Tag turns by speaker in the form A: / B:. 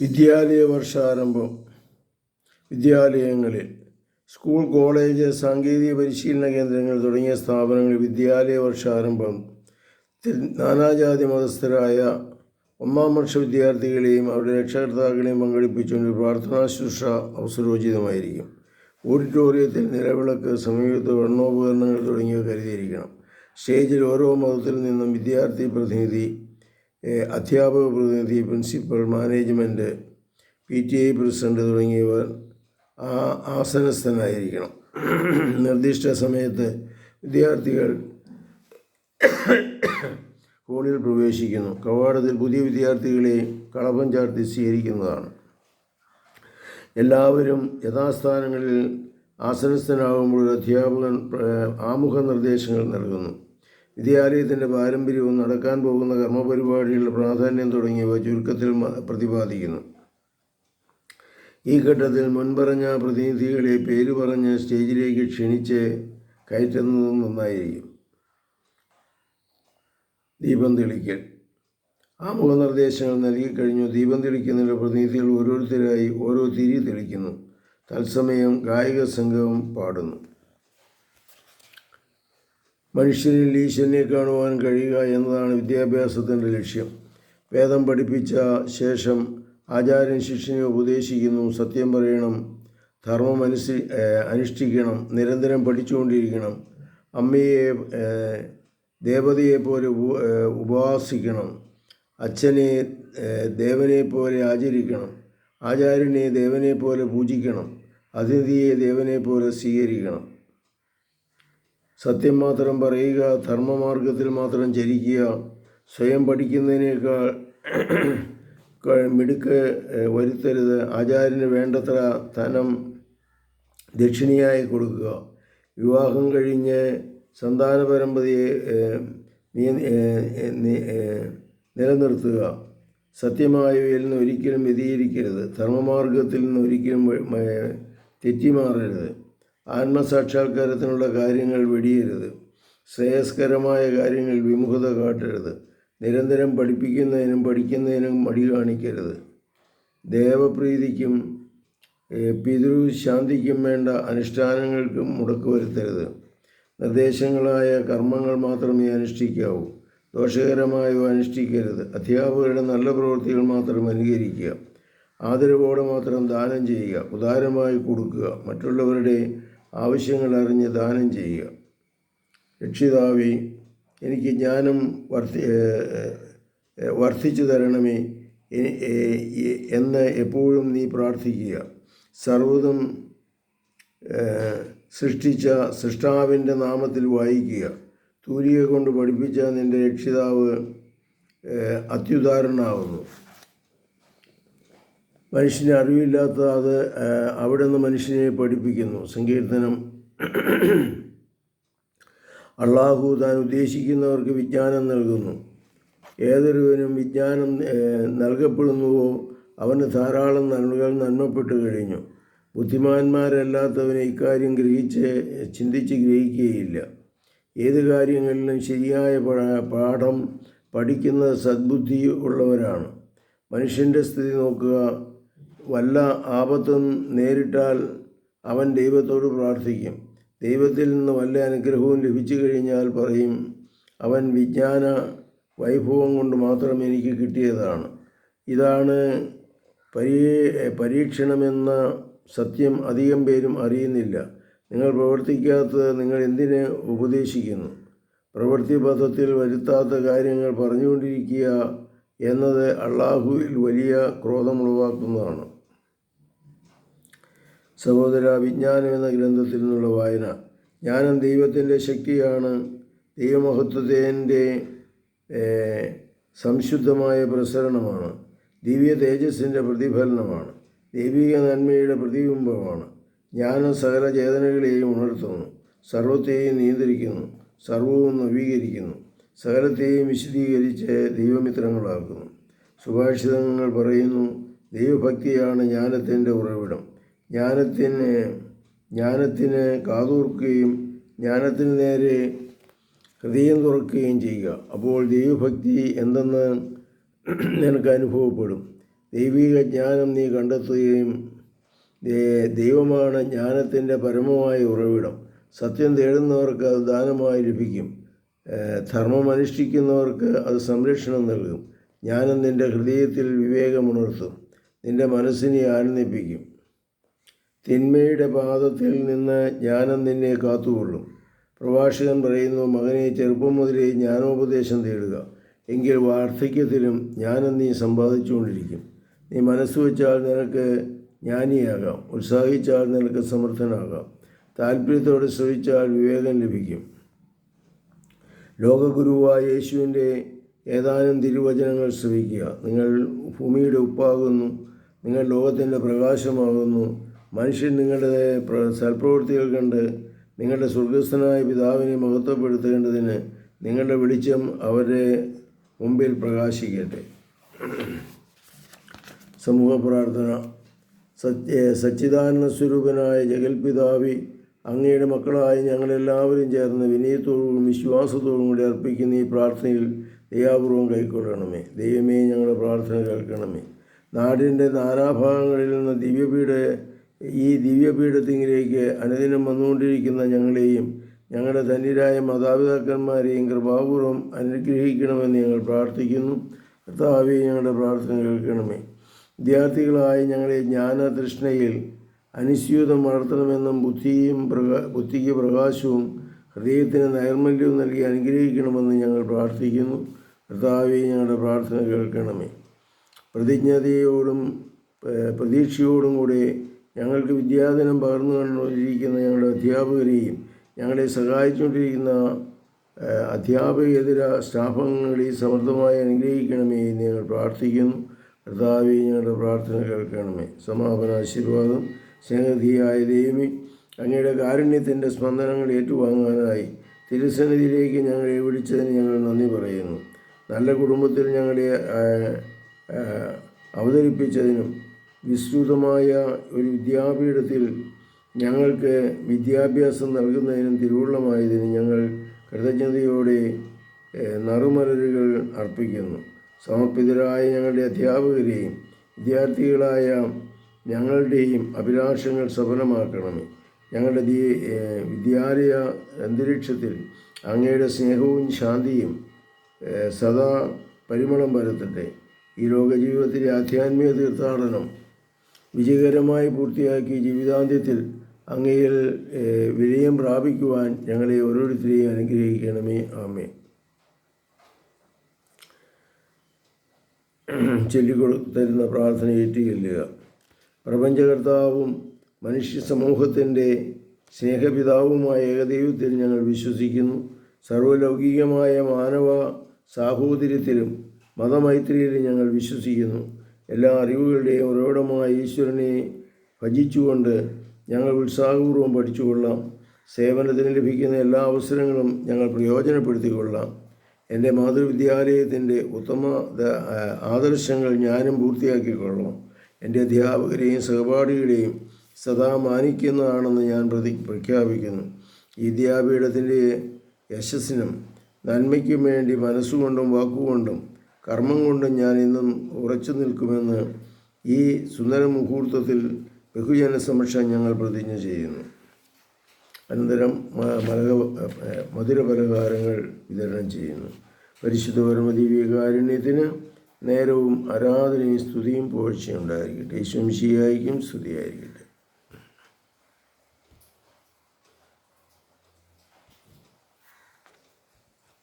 A: വിദ്യാലയ വർഷാരംഭം വിദ്യാലയങ്ങളിൽ school college സാങ്കേതിക പരിശീലന കേന്ദ്രങ്ങൾ തുടങ്ങിയ സ്ഥാപനങ്ങളിൽ വിദ്യാലയ വർഷാരംഭം നാനാജാതി മതസ്ഥരായ ഒന്നാം വർഷ വിദ്യാർത്ഥികളെയും അവരുടെ രക്ഷകർത്താക്കളെയും പങ്കെടുപ്പിച്ചുകൊണ്ട് പ്രാർത്ഥനാ ശുശ്രൂഷ അവസരോചിതമായിരിക്കും. ഓഡിറ്റോറിയത്തിൽ നിലവിളക്ക് സമീപത്ത് വർണോപകരണങ്ങൾ തുടങ്ങിയവ കരുതിയിരിക്കണം. സ്റ്റേജിൽ ഓരോ മതത്തിൽ നിന്നും വിദ്യാർത്ഥി പ്രതിനിധി അധ്യാപക പ്രതിനിധി principal management P T I president തുടങ്ങിയവർ ആ ആസനസ്ഥനായിരിക്കണം. നിർദ്ദിഷ്ട സമയത്ത് വിദ്യാർത്ഥികൾ ഹോളിൽ പ്രവേശിക്കുന്നു. കവാടത്തിൽ പുതിയ വിദ്യാർത്ഥികളെ കളഭം ചാർത്തി സ്വീകരിക്കുന്നതാണ്. എല്ലാവരും യഥാസ്ഥാനങ്ങളിൽ ആസനസ്ഥനാകുമ്പോൾ അധ്യാപകൻ ആമുഖ നിർദ്ദേശങ്ങൾ നൽകുന്നു. വിദ്യാലയത്തിന്റെ പാരമ്പര്യവും നടക്കാൻ പോകുന്ന കർമ്മപരിപാടികളുടെ പ്രാധാന്യം തുടങ്ങിയവ ചുരുക്കത്തിൽ പ്രതിപാദിക്കുന്നു. ഈ ഘട്ടത്തിൽ മുൻപറഞ്ഞ പ്രതിനിധികളെ പേര് പറഞ്ഞ് സ്റ്റേജിലേക്ക് ക്ഷണിച്ച് കയറ്റുന്നതും നന്നായിരിക്കും. ദീപം തെളിക്കൽ. ആ മുഖനിർദ്ദേശങ്ങൾ നൽകിക്കഴിഞ്ഞു ദീപം തെളിക്കുന്നതിന്റെ പ്രതിനിധികൾ ഓരോരുത്തരായി ഓരോ തിരി തെളിക്കുന്നു. തത്സമയം ഗായക സംഘവും പാടുന്നു. മനുഷ്യനിൽ ഈശ്വരനെ കാണുവാൻ കഴിയുക എന്നതാണ് വിദ്യാഭ്യാസത്തിന്റെ ലക്ഷ്യം. വേദം പഠിപ്പിച്ച ശേഷം ആചാര്യൻ ശിഷ്യനെ ഉപദേശിക്കുന്നു സത്യം പറയണം ധർമ്മം അനുസരി അനുഷ്ഠിക്കണം നിരന്തരം പഠിച്ചുകൊണ്ടിരിക്കണം അമ്മയെ ദേവതയെപ്പോലെ ദേവതയെ പോലെ ഉപ- ഉപാസിക്കണം അച്ഛനെ ദേവനെപ്പോലെ ദേവനെ പോലെ ആചരിക്കണം ആചാര്യനെ ദേവനെ പോലെ പൂജിക്കണം അതിഥിയെ ദേവനെ പോലെ സ്വീകരിക്കണം. സത്യം മാത്രം പറയുക ധർമ്മമാർഗത്തിൽ മാത്രം ചരിക്കുക സ്വയം പഠിക്കുന്നതിനേക്കാൾ മിടുക്ക് വരുത്തരുത് ആചാര്യന് വേണ്ടത്ര ധനം ദക്ഷിണയായി കൊടുക്കുക. വിവാഹം കഴിഞ്ഞ് സന്താന പരമ്പതിയെ നിലനിർത്തുക. സത്യമായവയിൽ നിന്ന് ഒരിക്കലും വ്യതിയിരിക്കരുത് ധർമ്മമാർഗത്തിൽ നിന്ന് ഒരിക്കലും തെറ്റിമാറരുത്. ആത്മസാക്ഷാത്കാരത്തിനുള്ള കാര്യങ്ങൾ വെടിയരുത്. ശ്രേയസ്കരമായ കാര്യങ്ങൾ വിമുഖത കാട്ടരുത്. നിരന്തരം പഠിപ്പിക്കുന്നതിനും പഠിക്കുന്നതിനും മടി കാണിക്കരുത്. ദേവപ്രീതിക്കും പിതൃ ശാന്തിക്കും വേണ്ട അനുഷ്ഠാനങ്ങൾക്കും മുടക്ക് വരുത്തരുത്. നിർദ്ദേശങ്ങളായ കർമ്മങ്ങൾ മാത്രമേ അനുഷ്ഠിക്കാവൂ. ദോഷകരമായവ അനുഷ്ഠിക്കരുത്. അധ്യാപകരുടെ നല്ല പ്രവൃത്തികൾ മാത്രം അനുകരിക്കുക. ആദരവോടെ മാത്രം ദാനം ചെയ്യുക. ഉദാരമായി കൊടുക്കുക. മറ്റുള്ളവരുടെ ആവശ്യങ്ങൾ അറിഞ്ഞ് ദാനം ചെയ്യുക. രക്ഷിതാവേ എനിക്ക് ജ്ഞാനം വർദ്ധി വർദ്ധിച്ചു തരണമേ എന്ന് എപ്പോഴും നീ പ്രാർത്ഥിക്കുക. സർവതും സൃഷ്ടിച്ച സൃഷ്ടാവിന്റെ നാമത്തിൽ വായിക്കുക. തൂലിക കൊണ്ട് പഠിപ്പിച്ച നിന്റെ രക്ഷിതാവ് അത്യുദാരണാവുന്നു മനുഷ്യന് അറിവില്ലാത്ത അത് അവിടെ നിന്ന് മനുഷ്യനെ പഠിപ്പിക്കുന്നു. സങ്കീർത്തനം. അള്ളാഹു താൻ ഉദ്ദേശിക്കുന്നവർക്ക് വിജ്ഞാനം നൽകുന്നു. ഏതൊരുവനും വിജ്ഞാനം നൽകപ്പെടുന്നുവോ അവന് ധാരാളം നന്മകൾ നന്മപ്പെട്ടു കഴിഞ്ഞു. ബുദ്ധിമാന്മാരല്ലാത്തവനെ ഇക്കാര്യം ഗ്രഹിച്ച് ചിന്തിച്ച് ഗ്രഹിക്കുകയില്ല. ഏത് കാര്യങ്ങളിലും ശരിയായ പാഠം പഠിക്കുന്നത് സദ്ബുദ്ധി ഉള്ളവരാണ്. മനുഷ്യന്റെ സ്ഥിതി നോക്കുക. വല്ല ആപത്തും നേരിട്ടാൽ അവൻ ദൈവത്തോട് പ്രാർത്ഥിക്കും. ദൈവത്തിൽ നിന്ന് വല്ല അനുഗ്രഹവും ലഭിച്ചു കഴിഞ്ഞാൽ പറയും അവൻ വിജ്ഞാന വൈഭവം കൊണ്ട് മാത്രം എനിക്ക് കിട്ടിയതാണ്. ഇതാണ് പരീ പരീക്ഷണമെന്ന സത്യം അധികം പേരും അറിയുന്നില്ല. നിങ്ങൾ പ്രവർത്തിക്കാത്തത് നിങ്ങൾ എന്തിനെ ഉപദേശിക്കുന്നു? പ്രവൃത്തി പഥത്തിൽ വരുത്താത്ത കാര്യങ്ങൾ പറഞ്ഞുകൊണ്ടിരിക്കുക എന്നത് അള്ളാഹുവിൽ വലിയ ക്രോധമുളവാക്കുന്നതാണ് സഹോദര വിജ്ഞാനം എന്ന ഗ്രന്ഥത്തിൽ നിന്നുള്ള വായന. ജ്ഞാനം ദൈവത്തിന്റെ ശക്തിയാണ്. ദൈവമഹത്വത്തിന്റെ സംശുദ്ധമായ പ്രസരണമാണ്. ദിവ്യ തേജസ്സിന്റെ പ്രതിഫലനമാണ്. ദൈവിക നന്മയുടെ പ്രതിബിംബമാണ്. ജ്ഞാനം സകല ചേതനകളെയും ഉണർത്തുന്നു. സർവത്തെയും നിയന്ത്രിക്കുന്നു. സർവവും നവീകരിക്കുന്നു. സകലത്തെയും വിശദീകരിച്ച് ദൈവമിത്രങ്ങളാക്കുന്നു. സുഭാഷിതങ്ങൾ പറയുന്നു ദൈവഭക്തിയാണ് ജ്ഞാനത്തിന്റെ ഉറവിടം. ജ്ഞാനത്തിന് ജ്ഞാനത്തിന് കാതോർക്കുകയും ജ്ഞാനത്തിന് നേരെ ഹൃദയം തുറക്കുകയും ചെയ്യുക. അപ്പോൾ ദൈവഭക്തി എന്തെന്ന് നിനക്ക് അനുഭവപ്പെടും. ദൈവിക ജ്ഞാനം നീ കണ്ടെത്തുകയും ദൈവമാണ് ജ്ഞാനത്തിന്റെ പരമമായ ഉറവിടം. സത്യം തേടുന്നവർക്ക് അത് ദാനമായി ലഭിക്കും. ധർമ്മം അനുഷ്ഠിക്കുന്നവർക്ക് അത് സംരക്ഷണം നൽകും. ജ്ഞാനം നിന്റെ ഹൃദയത്തിൽ വിവേകമുണർത്തും നിന്റെ മനസ്സിനെ ആനന്ദിപ്പിക്കും. തിന്മയുടെ പാദത്തിൽ നിന്ന് ജ്ഞാനം നിന്നെ കാത്തുകൊള്ളും. പ്രഭാഷകൻ പറയുന്നു മകനെ ചെറുപ്പം മുതലേ ജ്ഞാനോപദേശം തേടുക. എങ്കിൽ വാർദ്ധക്യത്തിലും ജ്ഞാനം നീ സമ്പാദിച്ചുകൊണ്ടിരിക്കും. നീ മനസ്സ് വെച്ചാൽ നിനക്ക് ജ്ഞാനിയാകാം. ഉത്സാഹിച്ചാൽ നിനക്ക് സമർത്ഥനാകാം. താല്പര്യത്തോടെ ശ്രവിച്ചാൽ വിവേകം ലഭിക്കും. ലോകഗുരുവായ യേശുവിന്റെ ഏതാനും തിരുവചനങ്ങൾ ശ്രവിക്കുക. നിങ്ങൾ ഭൂമിയുടെ ഉപ്പാകുന്നു. നിങ്ങൾ ലോകത്തിന്റെ പ്രകാശമാകുന്നു. മനുഷ്യൻ നിങ്ങളുടെ പ്ര- സൽപ്രവൃത്തികൾ കണ്ട് നിങ്ങളുടെ സ്വർഗസ്ഥനായ പിതാവിനെ മഹത്വപ്പെടുത്തേണ്ടതിന് നിങ്ങളുടെ വെളിച്ചം അവരെ മുമ്പിൽ പ്രകാശിക്കട്ടെ. സമൂഹ പ്രാർത്ഥന. സത്യ സച്ചിദാനന്ദ സ്വരൂപനായ ജഗൽപിതാവി അങ്ങയുടെ മക്കളായ ഞങ്ങളെല്ലാവരും ചേർന്ന് വിനയത്തോടും വിശ്വാസത്തോടും കൂടി അർപ്പിക്കുന്ന ഈ പ്രാർത്ഥനയിൽ ദയാപൂർവം കൈക്കൊള്ളണമേ. ദൈവമേ ഞങ്ങളുടെ പ്രാർത്ഥന കേൾക്കണമേ. നാടിന്റെ നാനാഭാഗങ്ങളിൽ നിന്ന് ദിവ്യപീഠ ഈ ദിവ്യപീഠത്തിങ്കിലേക്ക് അനുദിനം വന്നുകൊണ്ടിരിക്കുന്ന ഞങ്ങളെയും ഞങ്ങളുടെ ധന്യരായ മാതാപിതാക്കന്മാരെയും കൃപാപൂർവം അനുഗ്രഹിക്കണമെന്ന് ഞങ്ങൾ പ്രാർത്ഥിക്കുന്നു. കർത്താവെ ഞങ്ങളുടെ പ്രാർത്ഥന കേൾക്കണമേ. വിദ്യാർത്ഥികളായ ഞങ്ങളെ ജ്ഞാനതൃഷ്ണയിൽ അനുസ്യൂതം വളർത്തണമെന്നും ബുദ്ധിയും പ്രകാ ബുദ്ധിക്ക് പ്രകാശവും ഹൃദയത്തിന് നൈർമല്യവും നൽകി അനുഗ്രഹിക്കണമെന്ന് ഞങ്ങൾ പ്രാർത്ഥിക്കുന്നു. കർത്താവെ ഞങ്ങളുടെ പ്രാർത്ഥന കേൾക്കണമേ. പ്രതിജ്ഞതയോടും പ്രതീക്ഷയോടും കൂടെ ഞങ്ങൾക്ക് വിദ്യാദിനം പകർന്നു കൊണ്ടിരിക്കുന്ന ഞങ്ങളുടെ അധ്യാപകരെയും ഞങ്ങളെ സഹായിച്ചുകൊണ്ടിരിക്കുന്ന അധ്യാപകേതര സ്റ്റാഫങ്ങളെ സമൃദ്ധമായി അനുഗ്രഹിക്കണമേ എന്ന് ഞങ്ങൾ പ്രാർത്ഥിക്കുന്നു. കർത്താവെ ഞങ്ങളുടെ പ്രാർത്ഥന കേൾക്കണമേ. സമാപന ആശീർവാദം സ്നേഹധിയായ ദേവി അങ്ങയുടെ കാരുണ്യത്തിന്റെ സ്പന്ദനങ്ങൾ ഏറ്റുവാങ്ങാനായി തിരുസന്നിധിയിലേക്ക് ഞങ്ങളെ വിളിച്ചതിന് ഞങ്ങൾ നന്ദി പറയുന്നു. നല്ല കുടുംബത്തിൽ ഞങ്ങളെ അവതരിപ്പിച്ചതിനും വിസ്തൃതമായ ഒരു വിദ്യാപീഠത്തിൽ ഞങ്ങൾക്ക് വിദ്യാഭ്യാസം നൽകുന്നതിനും തിരുവുള്ളമായതിനും ഞങ്ങൾ കൃതജ്ഞതയോടെ നറുമലരുകൾ അർപ്പിക്കുന്നു. സമർപ്പിതരായ ഞങ്ങളുടെ അധ്യാപകരെയും വിദ്യാർത്ഥികളായ ഞങ്ങളുടെയും അഭിലാഷങ്ങൾ സഫലമാക്കണമേ. ഞങ്ങളുടെ വിദ്യാലയ അന്തരീക്ഷത്തിൽ അങ്ങയുടെ സ്നേഹവും ശാന്തിയും സദാ പരിമളം പരത്തട്ടെ. ഈ ലോക ജീവിതത്തിലെ ആധ്യാത്മിക തീർത്ഥാടനം വിജയകരമായി പൂർത്തിയാക്കി ജീവിതാന്ത്യത്തിൽ അങ്ങയിൽ വിജയം പ്രാപിക്കുവാൻ ഞങ്ങളെ ഓരോരുത്തരെയും അനുഗ്രഹിക്കണമേ. ആമേ ചൊല്ലിക്കൊടുത്തരുന്ന പ്രാർത്ഥന ഏറ്റുചൊല്ലുക പ്രപഞ്ചകർത്താവും മനുഷ്യ സമൂഹത്തിന്റെ സ്നേഹപിതാവുമായ ഏകദൈവത്തിൽ ഞങ്ങൾ വിശ്വസിക്കുന്നു. സർവലൗകികമായ മാനവ സാഹോദര്യത്തിലും മതമൈത്രിയിലും ഞങ്ങൾ വിശ്വസിക്കുന്നു. എല്ലാ അറിവുകളുടെയും ഉറവിടമായ ഈശ്വരനെ ഭജിച്ചുകൊണ്ട് ഞങ്ങൾ ഉത്സാഹപൂർവം പഠിച്ചുകൊള്ളാം. സേവനത്തിന് ലഭിക്കുന്ന എല്ലാ അവസരങ്ങളും ഞങ്ങൾ പ്രയോജനപ്പെടുത്തിക്കൊള്ളാം. എന്റെ മാതൃവിദ്യാലയത്തിന്റെ ഉത്തമ ആദർശങ്ങൾ ഞാനും പൂർത്തിയാക്കിക്കൊള്ളാം എന്റെ അധ്യാപകരെയും സഹപാഠികളെയും സദാ മാനിക്കുന്നതാണെന്ന് ഞാൻ പ്രതി പ്രഖ്യാപിക്കുന്നു. ഈ വിദ്യാപീഠത്തിന്റെ യശസ്സിനും നന്മയ്ക്കും വേണ്ടി മനസ്സുകൊണ്ടും വാക്കുകൊണ്ടും കർമ്മം കൊണ്ട് ഞാൻ ഇന്നും ഉറച്ചു നിൽക്കുമെന്ന് ഈ സുന്ദര മുഹൂർത്തത്തിൽ ബഹുജന സമക്ഷം ഞങ്ങൾ പ്രതിജ്ഞ ചെയ്യുന്നു. അനന്തരം മലക മധുരപലഹാരങ്ങൾ വിതരണം ചെയ്യുന്നു. പരിശുദ്ധ പരമദിവ്യകാരുണ്യത്തിന് നേരവും ആരാധനയും സ്തുതിയും പോഴ്ചയുണ്ടായിരിക്കട്ടെ ഈശ്വംശിയായിരിക്കും സ്തുതിയായിരിക്കട്ടെ.